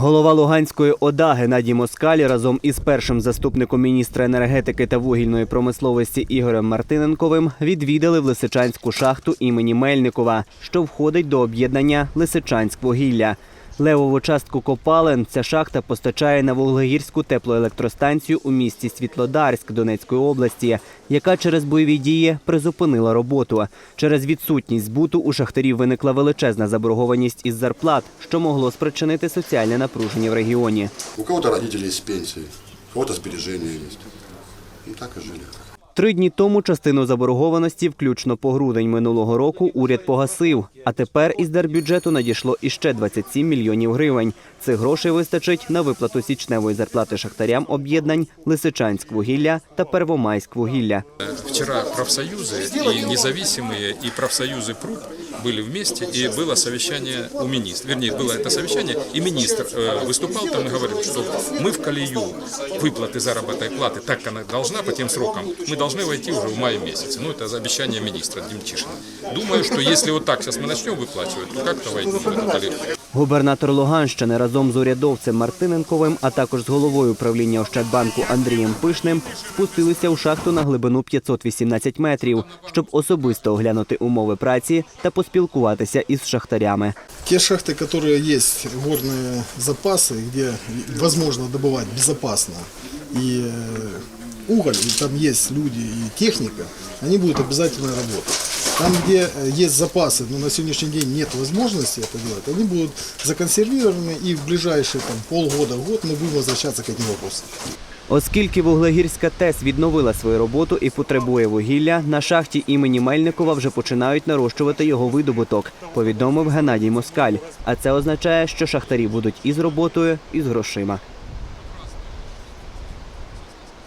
Голова Луганської ОДА Геннадій Москалі разом із першим заступником міністра енергетики та вугільної промисловості Ігорем Мартиненковим відвідали в Лисичанську шахту імені Мельникова, що входить до об'єднання Лисичанськвугілля. Левову частку копалин ця шахта постачає на вуглегірську теплоелектростанцію у місті Світлодарськ Донецької області, яка через бойові дії призупинила роботу. Через відсутність збуту у шахтарів виникла величезна заборгованість із зарплат, що могло спричинити соціальне напруження в регіоні. У кого-то родители есть пенсии, у кого-то сбережения есть. И так и жили. Три дні тому частину заборгованості, включно по грудень минулого року, уряд погасив. А тепер із держбюджету надійшло іще 27 мільйонів гривень. Цих грошей вистачить на виплату січневої зарплати шахтарям об'єднань Лисичанськвугілля та Первомайськвугілля. Вчера профсоюзы и независимые, и профсоюзы ПРУП были вместе, и было совещание у министра. Вернее, было это совещание, и министр э, выступал там и говорил, что мы в колею выплаты заработной платы, так как она должна по тем срокам, мы должны войти уже в мае месяце. Ну, это обещание министра Демчишина. Думаю, что если вот так сейчас мы начнем выплачивать, то как-то войдем в эту колею. Губернатор Луганщини разом з урядовцем Мартиненковим, а також з головою управління Ощадбанку Андрієм Пишним спустилися у шахту на глибину 518 метрів, щоб особисто оглянути умови праці та поспілкуватися із шахтарями. Те шахты, которые есть горные запасы, где возможно добывать безопасно и э, уголь, и там есть люди и техника, они будут обязательно работать. Там, где э, есть запасы, но на сегодняшний день нет возможности это делать, они будут законсервированы и в ближайшие там, полгода, год мы будем возвращаться к этим вопросам. Оскільки Вуглегірська ТЕС відновила свою роботу і потребує вугілля, на шахті імені Мельникова вже починають нарощувати його видобуток, повідомив Геннадій Москаль. А це означає, що шахтарі будуть із роботою, і з грошима.